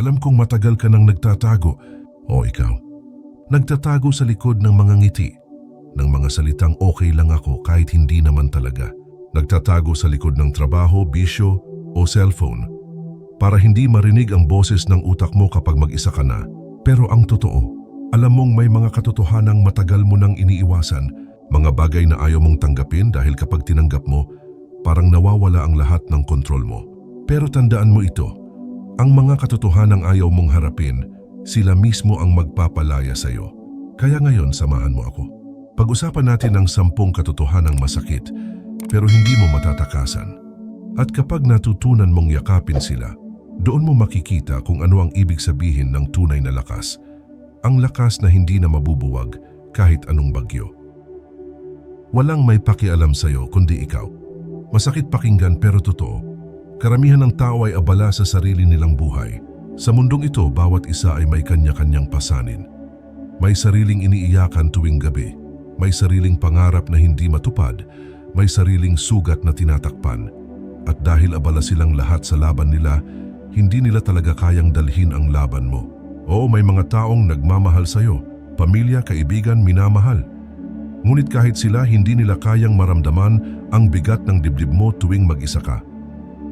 Alam kong matagal ka nang nagtatago. O ikaw, nagtatago sa likod ng mga ngiti, ng mga salitang okay lang ako kahit hindi naman talaga. Nagtatago sa likod ng trabaho, bisyo o cellphone para hindi marinig ang boses ng utak mo kapag mag-isa ka na. Pero ang totoo, alam mong may mga katotohanang matagal mo nang iniiwasan, mga bagay na ayaw mong tanggapin dahil kapag tinanggap mo, parang nawawala ang lahat ng kontrol mo. Pero tandaan mo ito, ang mga katotohanang ayaw mong harapin, sila mismo ang magpapalaya sa iyo. Kaya ngayon samahan mo ako. Pag-usapan natin ang sampung katotohanang masakit pero hindi mo matatakasan. At kapag natutunan mong yakapin sila, doon mo makikita kung ano ang ibig sabihin ng tunay na lakas. Ang lakas na hindi na mabubuwag kahit anong bagyo. Walang may pakialam sa'yo kundi ikaw. Masakit pakinggan pero totoo. Karamihan ng tao ay abala sa sarili nilang buhay. Sa mundong ito, bawat isa ay may kanya-kanyang pasanin. May sariling iniiyakan tuwing gabi. May sariling pangarap na hindi matupad. May sariling sugat na tinatakpan. At dahil abala silang lahat sa laban nila, hindi nila talaga kayang dalhin ang laban mo. Oo, may mga taong nagmamahal sa'yo. Pamilya, kaibigan, minamahal. Ngunit kahit sila, hindi nila kayang maramdaman ang bigat ng dibdib mo tuwing mag-isa ka.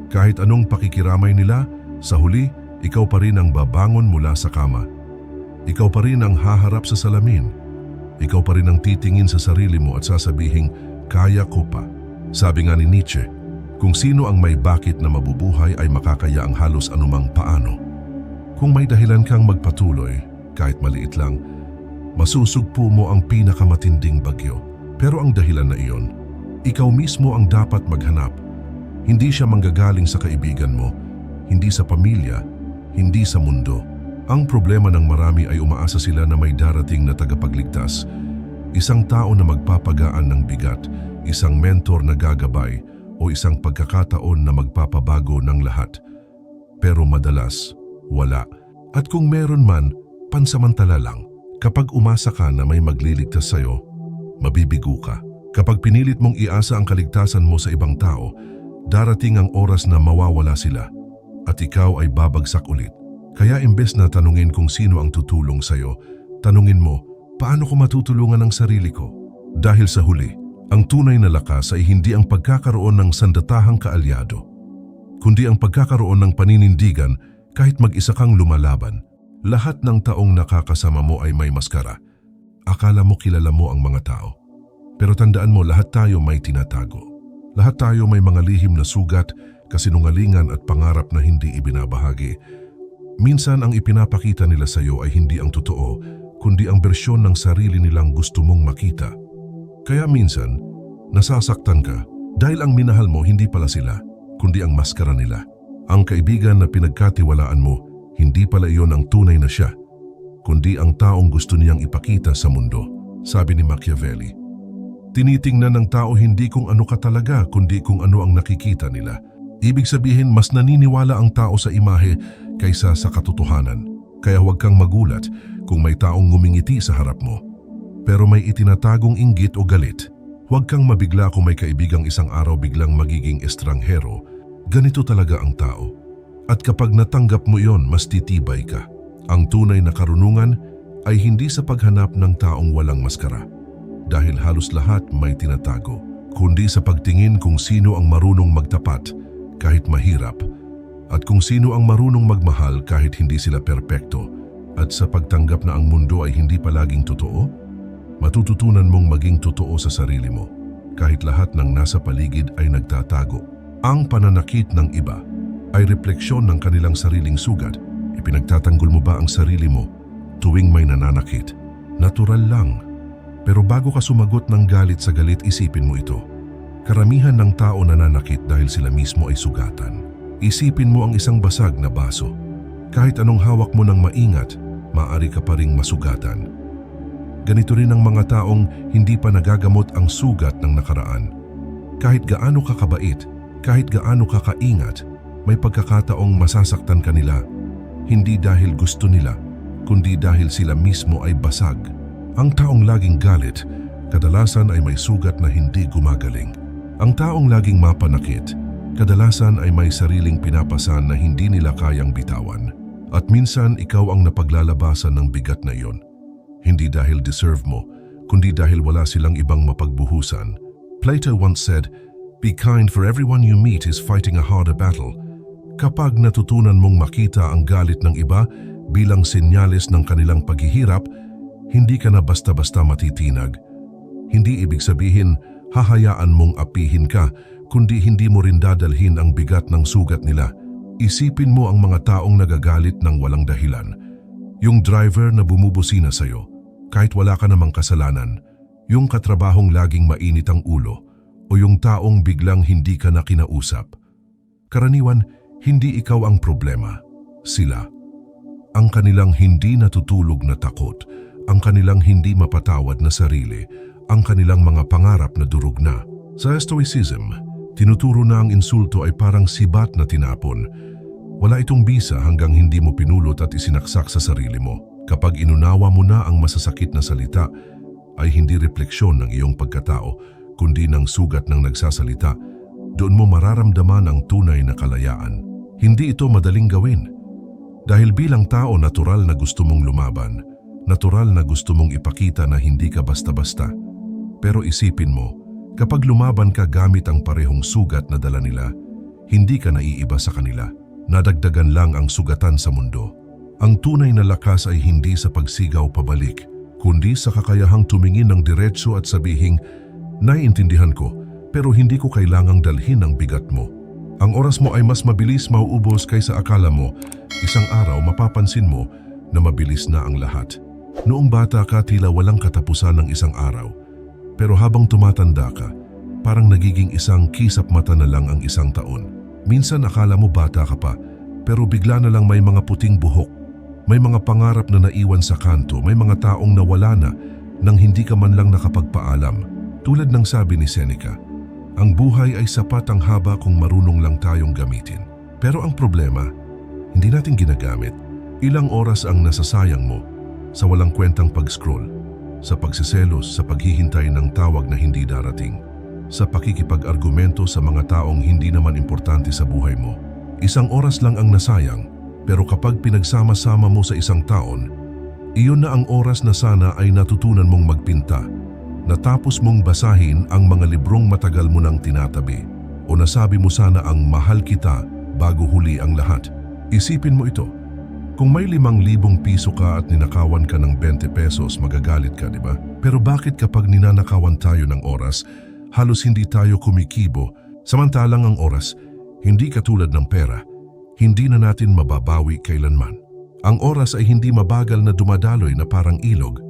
Kahit anong pakikiramay nila, sa huli, ikaw pa rin ang babangon mula sa kama. Ikaw pa rin ang haharap sa salamin. Ikaw pa rin ang titingin sa sarili mo at sasabihing, kaya ko pa. Sabi nga ni Nietzsche, kung sino ang may bakit na mabubuhay ay makakaya ang halos anumang paano. Kung may dahilan kang magpatuloy, kahit maliit lang, masusugpo mo ang pinakamatinding bagyo. Pero ang dahilan na iyon, ikaw mismo ang dapat maghanap. Hindi siya manggagaling sa kaibigan mo, hindi sa pamilya, hindi sa mundo. Ang problema ng marami ay umaasa sila na may darating na tagapagligtas. Isang tao na magpapagaan ng bigat, isang mentor na gagabay, o isang pagkakataon na magpapabago ng lahat. Pero madalas, wala. At kung meron man, pansamantala lang. Kapag umasa ka na may magliligtas sa'yo, mabibigo ka. Kapag pinilit mong iasa ang kaligtasan mo sa ibang tao, darating ang oras na mawawala sila at ikaw ay babagsak ulit. Kaya imbes na tanungin kung sino ang tutulong sa'yo, tanungin mo, paano ko matutulungan ang sarili ko? Dahil sa huli, ang tunay na lakas ay hindi ang pagkakaroon ng sandatahang kaalyado, kundi ang pagkakaroon ng paninindigan kahit mag-isa kang lumalaban. Lahat ng taong nakakasama mo ay may maskara. Akala mo kilala mo ang mga tao. Pero tandaan mo lahat tayo may tinatago. Lahat tayo may mga lihim na sugat, kasinungalingan at pangarap na hindi ibinabahagi. Minsan ang ipinapakita nila sa iyo ay hindi ang totoo, kundi ang bersyon ng sarili nilang gusto mong makita. Kaya minsan, nasasaktan ka dahil ang minahal mo hindi pala sila, kundi ang maskara nila. Ang kaibigan na pinagkatiwalaan mo, hindi pala iyon ang tunay na siya, kundi ang taong gusto niyang ipakita sa mundo, sabi ni Machiavelli. Tinitingnan ng tao hindi kung ano ka talaga, kundi kung ano ang nakikita nila. Ibig sabihin, mas naniniwala ang tao sa imahe kaysa sa katotohanan. Kaya huwag kang magulat kung may taong ngumingiti sa harap mo. Pero may itinatagong inggit o galit. Huwag kang mabigla kung may kaibigang isang araw biglang magiging estranghero. Ganito talaga ang tao. At kapag natanggap mo yon, mas titibay ka. Ang tunay na karunungan ay hindi sa paghanap ng taong walang maskara. Dahil halos lahat may tinatago. Kundi sa pagtingin kung sino ang marunong magtapat kahit mahirap. At kung sino ang marunong magmahal kahit hindi sila perpekto. At sa pagtanggap na ang mundo ay hindi palaging totoo, matututunan mong maging totoo sa sarili mo. Kahit lahat ng nasa paligid ay nagtatago. Ang pananakit ng iba ay refleksyon ng kanilang sariling sugat. Ipinagtatanggol mo ba ang sarili mo tuwing may nananakit? Natural lang. Pero bago ka sumagot ng galit sa galit, isipin mo ito. Karamihan ng tao nananakit dahil sila mismo ay sugatan. Isipin mo ang isang basag na baso. Kahit anong hawak mo ng maingat, maaari ka pa ring masugatan. Ganito rin ang mga taong hindi pa nagagamot ang sugat ng nakaraan. Kahit gaano ka kabait, kahit gaano ka kaingat, may pagkakataong masasaktan ka nila. Hindi dahil gusto nila, kundi dahil sila mismo ay basag. Ang taong laging galit, kadalasan ay may sugat na hindi gumagaling. Ang taong laging mapanakit, kadalasan ay may sariling pinapasan na hindi nila kayang bitawan. At minsan ikaw ang napaglalabasan ng bigat na iyon. Hindi dahil deserve mo, kundi dahil wala silang ibang mapagbuhusan. Plato once said, Be kind for everyone you meet is fighting a harder battle. Kapag natutunan mong makita ang galit ng iba bilang senyales ng kanilang paghihirap, hindi ka na basta-basta matitinag. Hindi ibig sabihin hahayaan mong apihin ka, kundi hindi mo rin dadalhin ang bigat ng sugat nila. Isipin mo ang mga taong nagagalit ng walang dahilan. Yung driver na bumubusina sa'yo, kahit wala ka namang kasalanan. Yung katrabahong laging mainit ang ulo, o yung taong biglang hindi ka na kinausap. Karaniwan, hindi ikaw ang problema. Sila. Ang kanilang hindi natutulog na takot, ang kanilang hindi mapatawad na sarili, ang kanilang mga pangarap na durog na. Sa Stoicism, tinuturo na ang insulto ay parang sibat na tinapon. Wala itong bisa hanggang hindi mo pinulot at isinaksak sa sarili mo. Kapag inunawa mo na ang masasakit na salita, ay hindi refleksyon ng iyong pagkatao, kundi ng sugat ng nagsasalita. Doon mo mararamdaman ang tunay na kalayaan. Hindi ito madaling gawin. Dahil bilang tao natural na gusto mong lumaban, natural na gusto mong ipakita na hindi ka basta-basta. Pero isipin mo, kapag lumaban ka gamit ang parehong sugat na dala nila, hindi ka naiiba sa kanila. Nadagdagan lang ang sugatan sa mundo. Ang tunay na lakas ay hindi sa pagsigaw pabalik, kundi sa kakayahang tumingin ng diretso at sabihing, Naiintindihan ko, pero hindi ko kailangang dalhin ang bigat mo. Ang oras mo ay mas mabilis mauubos kaysa akala mo. Isang araw mapapansin mo na mabilis na ang lahat. Noong bata ka tila walang katapusan ng isang araw. Pero habang tumatanda ka, parang nagiging isang kisap mata na lang ang isang taon. Minsan akala mo bata ka pa, pero bigla na lang may mga puting buhok. May mga pangarap na naiwan sa kanto, may mga taong nawala na nang hindi ka man lang nakapagpaalam. Tulad ng sabi ni Seneca, ang buhay ay sapat ang haba kung marunong lang tayong gamitin. Pero ang problema, hindi natin ginagamit. Ilang oras ang nasasayang mo sa walang kwentang pag-scroll, sa pagsiselos, sa paghihintay ng tawag na hindi darating, sa pakikipag-argumento sa mga taong hindi naman importante sa buhay mo. Isang oras lang ang nasayang, pero kapag pinagsama-sama mo sa isang taon, iyon na ang oras na sana ay natutunan mong magpinta, natapos mong basahin ang mga librong matagal mo nang tinatabi, o nasabi mo sana ang mahal kita bago huli ang lahat. Isipin mo ito, kung may limang libong piso ka at ninakawan ka ng 20 pesos, magagalit ka, di ba? Pero bakit kapag ninanakawan tayo ng oras, halos hindi tayo kumikibo, samantalang ang oras, hindi katulad ng pera, hindi na natin mababawi kailanman. Ang oras ay hindi mabagal na dumadaloy na parang ilog.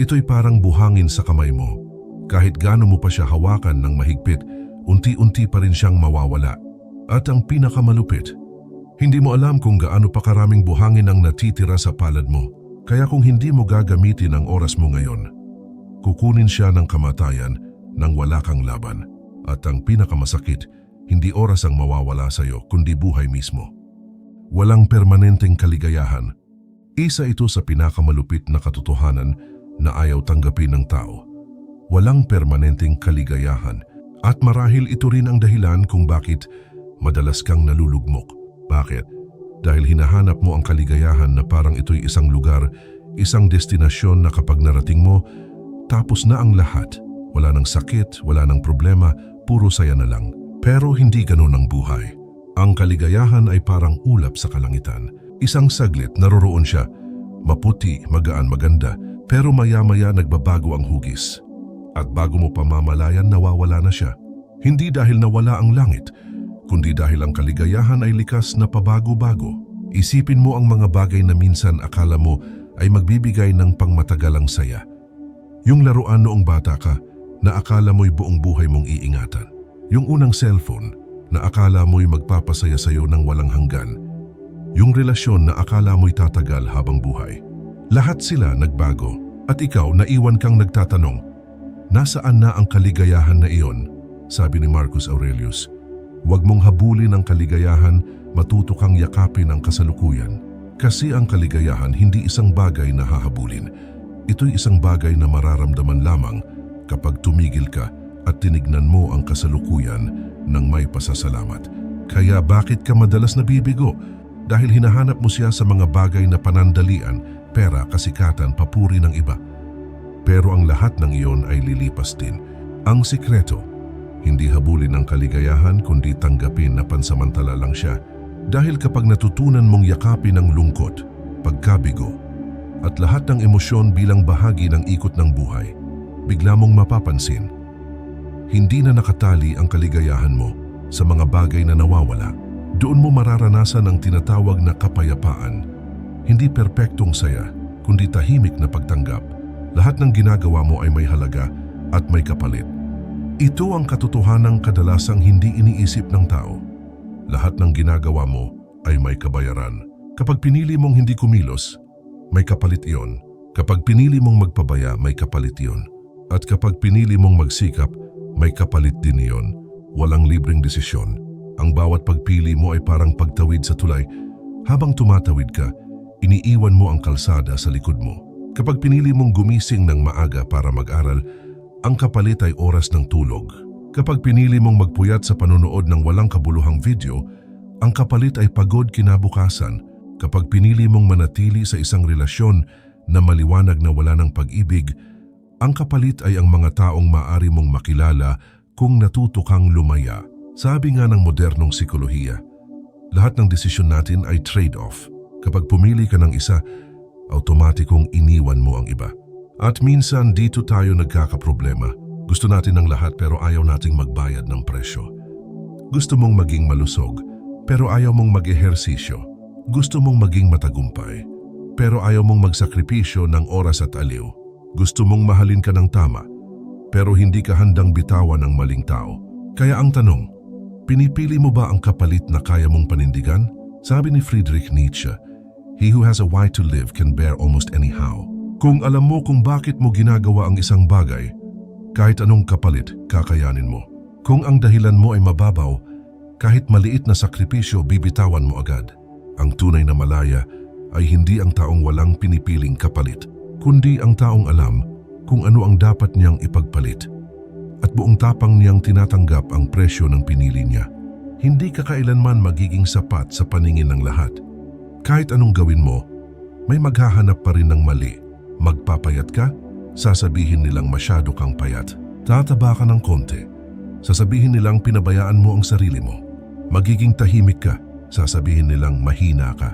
Ito'y parang buhangin sa kamay mo. Kahit gaano mo pa siya hawakan ng mahigpit, unti-unti pa rin siyang mawawala. At ang pinakamalupit, hindi mo alam kung gaano pa karaming buhangin ang natitira sa palad mo. Kaya kung hindi mo gagamitin ang oras mo ngayon, kukunin siya ng kamatayan nang wala kang laban. At ang pinakamasakit, hindi oras ang mawawala sa iyo kundi buhay mismo. Walang permanenteng kaligayahan. Isa ito sa pinakamalupit na katotohanan na ayaw tanggapin ng tao. Walang permanenteng kaligayahan at marahil ito rin ang dahilan kung bakit madalas kang nalulugmok. Bakit? Dahil hinahanap mo ang kaligayahan na parang ito'y isang lugar, isang destinasyon na kapag narating mo, tapos na ang lahat. Wala nang sakit, wala nang problema, puro saya na lang. Pero hindi ganun ang buhay. Ang kaligayahan ay parang ulap sa kalangitan. Isang saglit naroroon siya, maputi, magaan, maganda, pero maya-maya nagbabago ang hugis. At bago mo pamamalayan nawawala na siya. Hindi dahil nawala ang langit, kundi dahil ang kaligayahan ay likas na pabago-bago. Isipin mo ang mga bagay na minsan akala mo ay magbibigay ng pangmatagalang saya. Yung laruan noong bata ka na akala mo'y buong buhay mong iingatan. Yung unang cellphone na akala mo'y magpapasaya sa'yo ng walang hanggan. Yung relasyon na akala mo'y tatagal habang buhay. Lahat sila nagbago at ikaw naiwan kang nagtatanong, Nasaan na ang kaligayahan na iyon? Sabi ni Marcus Aurelius. Huwag mong habulin ang kaligayahan, matuto kang yakapin ang kasalukuyan. Kasi ang kaligayahan hindi isang bagay na hahabulin. Ito'y isang bagay na mararamdaman lamang kapag tumigil ka at tinignan mo ang kasalukuyan ng may pasasalamat. Kaya bakit ka madalas nabibigo? dahil hinahanap mo siya sa mga bagay na panandalian, pera, kasikatan, papuri ng iba. Pero ang lahat ng iyon ay lilipas din. Ang sikreto, hindi habulin ang kaligayahan kundi tanggapin na pansamantala lang siya. Dahil kapag natutunan mong yakapin ang lungkot, pagkabigo, at lahat ng emosyon bilang bahagi ng ikot ng buhay, bigla mong mapapansin. Hindi na nakatali ang kaligayahan mo sa mga bagay na nawawala. Doon mo mararanasan ang tinatawag na kapayapaan. Hindi perpektong saya, kundi tahimik na pagtanggap. Lahat ng ginagawa mo ay may halaga at may kapalit. Ito ang katotohanang kadalasang hindi iniisip ng tao. Lahat ng ginagawa mo ay may kabayaran. Kapag pinili mong hindi kumilos, may kapalit iyon. Kapag pinili mong magpabaya, may kapalit iyon. At kapag pinili mong magsikap, may kapalit din iyon. Walang libreng desisyon. Ang bawat pagpili mo ay parang pagtawid sa tulay. Habang tumatawid ka, iniiwan mo ang kalsada sa likod mo. Kapag pinili mong gumising ng maaga para mag-aral, ang kapalit ay oras ng tulog. Kapag pinili mong magpuyat sa panonood ng walang kabuluhang video, ang kapalit ay pagod kinabukasan. Kapag pinili mong manatili sa isang relasyon na maliwanag na wala ng pag-ibig, ang kapalit ay ang mga taong maaari mong makilala kung natuto kang lumaya. Sabi nga ng modernong psikolohiya, lahat ng desisyon natin ay trade-off. Kapag pumili ka ng isa, automatikong iniwan mo ang iba. At minsan dito tayo nagkakaproblema. Gusto natin ng lahat pero ayaw nating magbayad ng presyo. Gusto mong maging malusog pero ayaw mong mag-ehersisyo. Gusto mong maging matagumpay pero ayaw mong magsakripisyo ng oras at aliw. Gusto mong mahalin ka ng tama pero hindi ka handang bitawan ng maling tao. Kaya ang tanong, pinipili mo ba ang kapalit na kaya mong panindigan? Sabi ni Friedrich Nietzsche, He who has a why to live can bear almost any how. Kung alam mo kung bakit mo ginagawa ang isang bagay, kahit anong kapalit, kakayanin mo. Kung ang dahilan mo ay mababaw, kahit maliit na sakripisyo, bibitawan mo agad. Ang tunay na malaya ay hindi ang taong walang pinipiling kapalit, kundi ang taong alam kung ano ang dapat niyang ipagpalit. At buong tapang niyang tinatanggap ang presyo ng pinili niya. Hindi ka kailanman magiging sapat sa paningin ng lahat. Kahit anong gawin mo, may maghahanap pa rin ng mali. Magpapayat ka, sasabihin nilang masyado kang payat. Tataba ka ng konti, sasabihin nilang pinabayaan mo ang sarili mo. Magiging tahimik ka, sasabihin nilang mahina ka.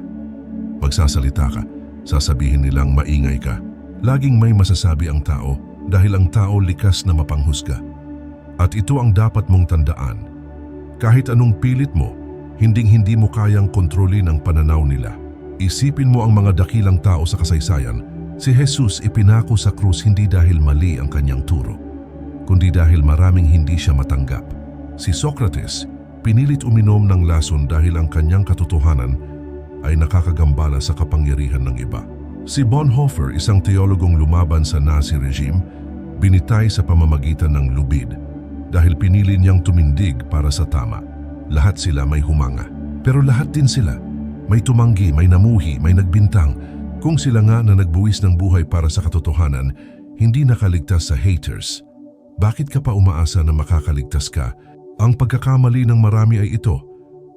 Magsasalita ka, sasabihin nilang maingay ka. Laging may masasabi ang tao dahil ang tao likas na mapanghusga. At ito ang dapat mong tandaan. Kahit anong pilit mo, hinding-hindi mo kayang kontrolin ang pananaw nila. Isipin mo ang mga dakilang tao sa kasaysayan. Si Jesus ipinako sa krus hindi dahil mali ang kanyang turo, kundi dahil maraming hindi siya matanggap. Si Socrates, pinilit uminom ng lason dahil ang kanyang katotohanan ay nakakagambala sa kapangyarihan ng iba. Si Bonhoeffer, isang teologong lumaban sa Nazi regime, binitay sa pamamagitan ng lubid dahil pinili niyang tumindig para sa tama. Lahat sila may humanga. Pero lahat din sila may tumanggi, may namuhi, may nagbintang. Kung sila nga na nagbuwis ng buhay para sa katotohanan, hindi nakaligtas sa haters. Bakit ka pa umaasa na makakaligtas ka? Ang pagkakamali ng marami ay ito.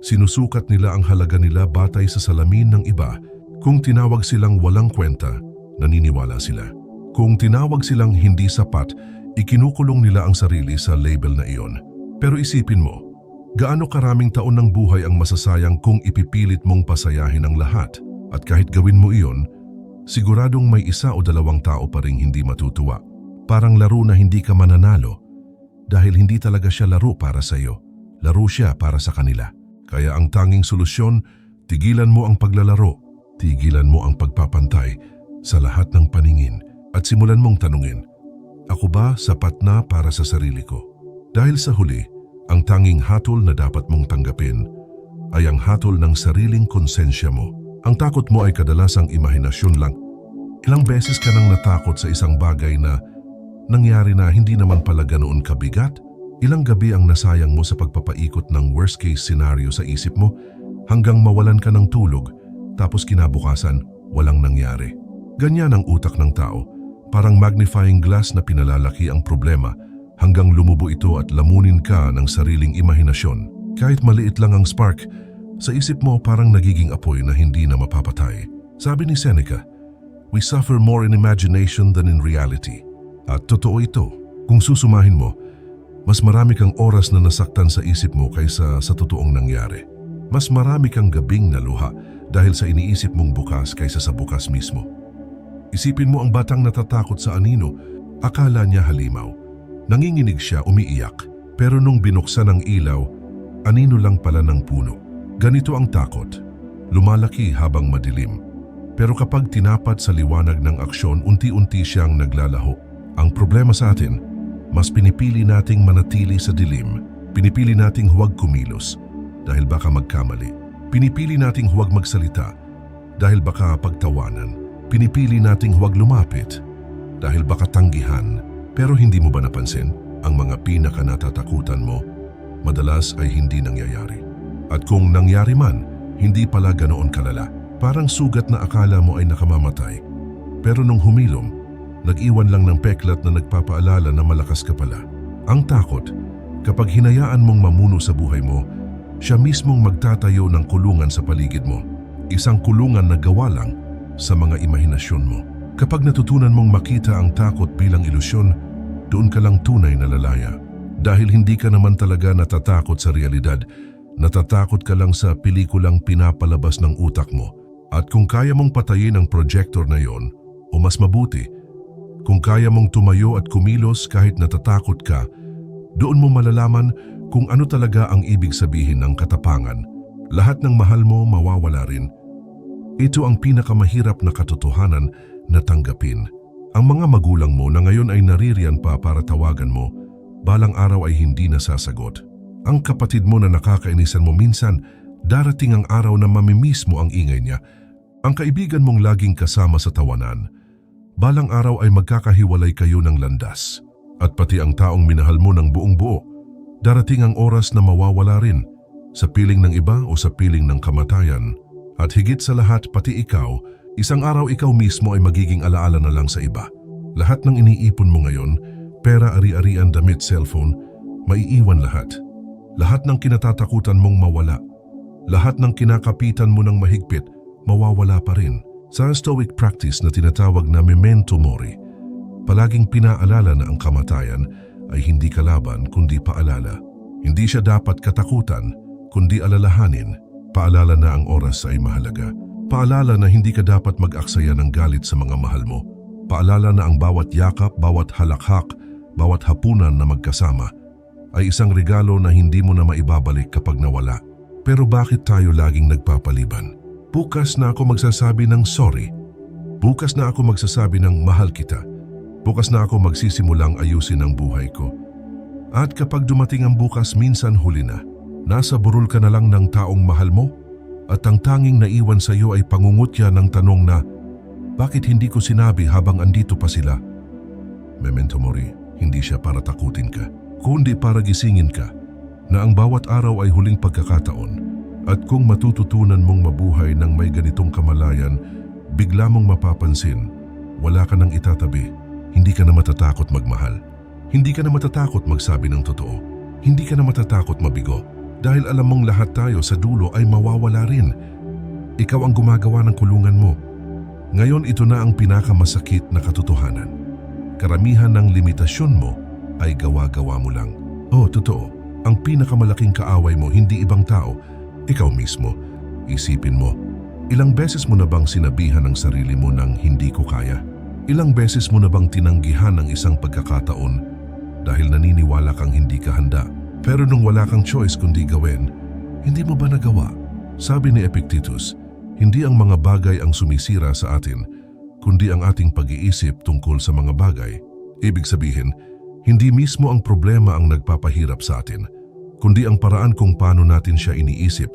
Sinusukat nila ang halaga nila batay sa salamin ng iba. Kung tinawag silang walang kwenta, naniniwala sila. Kung tinawag silang hindi sapat, ikinukulong nila ang sarili sa label na iyon. Pero isipin mo, gaano karaming taon ng buhay ang masasayang kung ipipilit mong pasayahin ang lahat? At kahit gawin mo iyon, siguradong may isa o dalawang tao pa ring hindi matutuwa. Parang laro na hindi ka mananalo dahil hindi talaga siya laro para sa iyo. Laro siya para sa kanila. Kaya ang tanging solusyon, tigilan mo ang paglalaro, tigilan mo ang pagpapantay sa lahat ng paningin at simulan mong tanungin, ako ba sapat na para sa sarili ko? Dahil sa huli, ang tanging hatol na dapat mong tanggapin ay ang hatol ng sariling konsensya mo. Ang takot mo ay kadalasang imahinasyon lang. Ilang beses ka nang natakot sa isang bagay na nangyari na hindi naman pala ganoon kabigat? Ilang gabi ang nasayang mo sa pagpapaikot ng worst case scenario sa isip mo hanggang mawalan ka ng tulog tapos kinabukasan walang nangyari. Ganyan ang utak ng tao, parang magnifying glass na pinalalaki ang problema hanggang lumubo ito at lamunin ka ng sariling imahinasyon. Kahit maliit lang ang spark, Sa isip mo parang nagiging apoy na hindi na mapapatay. Sabi ni Seneca, We suffer more in imagination than in reality. At totoo ito. Kung susumahin mo, mas marami kang oras na nasaktan sa isip mo kaysa sa totoong nangyari. Mas marami kang gabing naluha dahil sa iniisip mong bukas kaysa sa bukas mismo. Isipin mo ang batang natatakot sa anino, akala niya halimaw. Nanginginig siya umiiyak, pero nung binuksan ang ilaw, anino lang pala ng puno. Ganito ang takot. Lumalaki habang madilim. Pero kapag tinapat sa liwanag ng aksyon, unti-unti siyang naglalaho. Ang problema sa atin, mas pinipili nating manatili sa dilim. Pinipili nating huwag kumilos dahil baka magkamali. Pinipili nating huwag magsalita dahil baka pagtawanan. Pinipili nating huwag lumapit dahil baka tanggihan. Pero hindi mo ba napansin? Ang mga pinaka natatakutan mo, madalas ay hindi nangyayari. At kung nangyari man, hindi pala ganoon kalala. Parang sugat na akala mo ay nakamamatay. Pero nung humilom, nag-iwan lang ng peklat na nagpapaalala na malakas ka pala. Ang takot, kapag hinayaan mong mamuno sa buhay mo, siya mismong magtatayo ng kulungan sa paligid mo. Isang kulungan na gawa lang sa mga imahinasyon mo. Kapag natutunan mong makita ang takot bilang ilusyon, doon ka lang tunay na lalaya. Dahil hindi ka naman talaga natatakot sa realidad, natatakot ka lang sa pelikulang pinapalabas ng utak mo. At kung kaya mong patayin ang projector na yon, o mas mabuti, kung kaya mong tumayo at kumilos kahit natatakot ka, doon mo malalaman kung ano talaga ang ibig sabihin ng katapangan. Lahat ng mahal mo mawawala rin. Ito ang pinakamahirap na katotohanan na tanggapin. Ang mga magulang mo na ngayon ay naririyan pa para tawagan mo, balang araw ay hindi nasasagot. Ang kapatid mo na nakakainisan mo minsan, darating ang araw na mamimiss mo ang ingay niya. Ang kaibigan mong laging kasama sa tawanan, balang araw ay magkakahiwalay kayo ng landas. At pati ang taong minahal mo ng buong buo, darating ang oras na mawawala rin sa piling ng iba o sa piling ng kamatayan. At higit sa lahat pati ikaw, isang araw ikaw mismo ay magiging alaala na lang sa iba. Lahat ng iniipon mo ngayon, pera, ari-arian, damit, cellphone, maiiwan lahat. Lahat ng kinatatakutan mong mawala. Lahat ng kinakapitan mo ng mahigpit, mawawala pa rin. Sa Stoic practice na tinatawag na memento mori, palaging pinaalala na ang kamatayan ay hindi kalaban kundi paalala. Hindi siya dapat katakutan kundi alalahanin. Paalala na ang oras ay mahalaga. Paalala na hindi ka dapat mag-aksaya ng galit sa mga mahal mo. Paalala na ang bawat yakap, bawat halakhak, bawat hapunan na magkasama ay isang regalo na hindi mo na maibabalik kapag nawala. Pero bakit tayo laging nagpapaliban? Bukas na ako magsasabi ng sorry. Bukas na ako magsasabi ng mahal kita. Bukas na ako magsisimulang ayusin ang buhay ko. At kapag dumating ang bukas minsan huli na, nasa burol ka na lang ng taong mahal mo at ang tanging naiwan sa iyo ay pangungutya ng tanong na, bakit hindi ko sinabi habang andito pa sila? Memento Mori, hindi siya para takutin ka, kundi para gisingin ka na ang bawat araw ay huling pagkakataon at kung matututunan mong mabuhay ng may ganitong kamalayan, bigla mong mapapansin, wala ka nang itatabi, hindi ka na matatakot magmahal. Hindi ka na matatakot magsabi ng totoo. Hindi ka na matatakot mabigo dahil alam mong lahat tayo sa dulo ay mawawala rin. Ikaw ang gumagawa ng kulungan mo. Ngayon ito na ang pinakamasakit na katotohanan. Karamihan ng limitasyon mo ay gawa-gawa mo lang. Oh, totoo. Ang pinakamalaking kaaway mo hindi ibang tao, ikaw mismo. Isipin mo, ilang beses mo na bang sinabihan ang sarili mo ng hindi ko kaya? Ilang beses mo na bang tinanggihan ang isang pagkakataon dahil naniniwala kang hindi ka handa? Pero nung wala kang choice kundi gawin, hindi mo ba nagawa? Sabi ni Epictetus, hindi ang mga bagay ang sumisira sa atin, kundi ang ating pag-iisip tungkol sa mga bagay. Ibig sabihin, hindi mismo ang problema ang nagpapahirap sa atin, kundi ang paraan kung paano natin siya iniisip.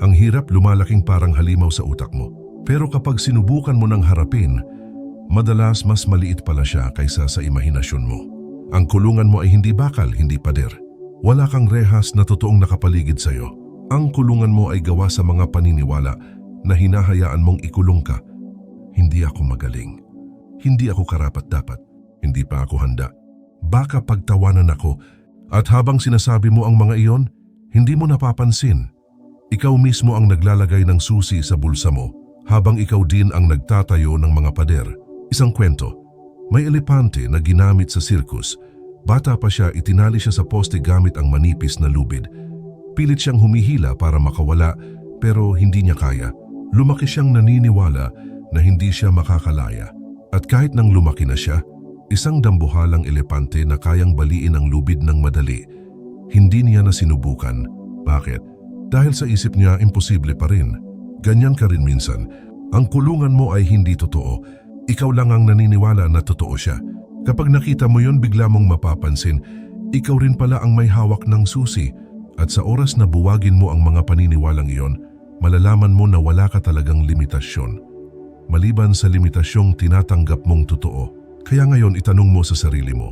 Ang hirap lumalaking parang halimaw sa utak mo. Pero kapag sinubukan mo ng harapin, madalas mas maliit pala siya kaysa sa imahinasyon mo. Ang kulungan mo ay hindi bakal, hindi pader. Wala kang rehas na totoong nakapaligid sa iyo. Ang kulungan mo ay gawa sa mga paniniwala na hinahayaan mong ikulong ka. Hindi ako magaling. Hindi ako karapat-dapat. Hindi pa ako handa. Baka pagtawanan ako at habang sinasabi mo ang mga iyon, hindi mo napapansin. Ikaw mismo ang naglalagay ng susi sa bulsa mo habang ikaw din ang nagtatayo ng mga pader. Isang kwento, may elepante na ginamit sa circus. Bata pa siya, itinali siya sa poste gamit ang manipis na lubid. Pilit siyang humihila para makawala pero hindi niya kaya. Lumaki siyang naniniwala na hindi siya makakalaya. At kahit nang lumaki na siya, isang dambuhalang elepante na kayang baliin ang lubid ng madali, hindi niya na sinubukan. Bakit? Dahil sa isip niya, imposible pa rin. Ganyan ka rin minsan. Ang kulungan mo ay hindi totoo. Ikaw lang ang naniniwala na totoo siya. Kapag nakita mo yon bigla mong mapapansin, ikaw rin pala ang may hawak ng susi. At sa oras na buwagin mo ang mga paniniwalang iyon, malalaman mo na wala ka talagang limitasyon. Maliban sa limitasyong tinatanggap mong totoo, kaya ngayon itanong mo sa sarili mo,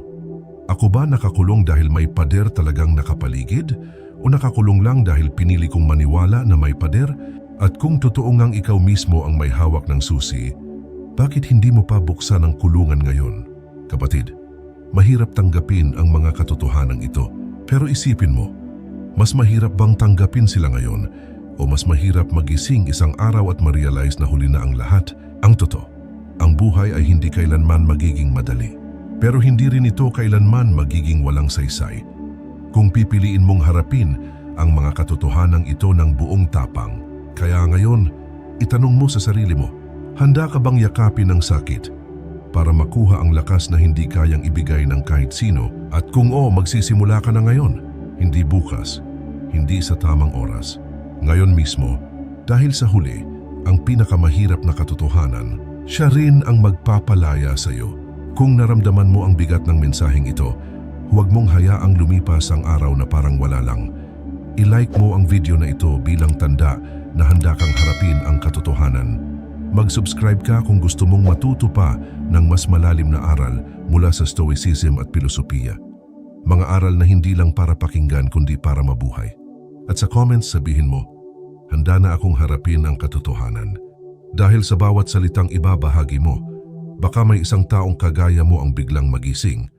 ako ba nakakulong dahil may pader talagang nakapaligid? O nakakulong lang dahil pinili kong maniwala na may pader? At kung totoo ngang ikaw mismo ang may hawak ng susi, bakit hindi mo pa buksan ang kulungan ngayon? Kapatid, mahirap tanggapin ang mga katotohanan ito. Pero isipin mo, mas mahirap bang tanggapin sila ngayon o mas mahirap magising isang araw at ma-realize na huli na ang lahat? Ang totoo, ang buhay ay hindi kailanman magiging madali. Pero hindi rin ito kailanman magiging walang saysay. Kung pipiliin mong harapin ang mga katotohanan ito ng buong tapang. Kaya ngayon, itanong mo sa sarili mo, handa ka bang yakapin ang sakit para makuha ang lakas na hindi kayang ibigay ng kahit sino? At kung oo, magsisimula ka na ngayon, hindi bukas, hindi sa tamang oras. Ngayon mismo, dahil sa huli, ang pinakamahirap na katotohanan, siya rin ang magpapalaya sa iyo. Kung naramdaman mo ang bigat ng mensaheng ito, huwag mong hayaang lumipas ang araw na parang wala lang. I-like mo ang video na ito bilang tanda na handa kang harapin ang katotohanan. Mag-subscribe ka kung gusto mong matuto pa ng mas malalim na aral mula sa Stoicism at Pilosopiya. Mga aral na hindi lang para pakinggan kundi para mabuhay. At sa comments sabihin mo, handa na akong harapin ang katotohanan. Dahil sa bawat salitang ibabahagi mo, baka may isang taong kagaya mo ang biglang magising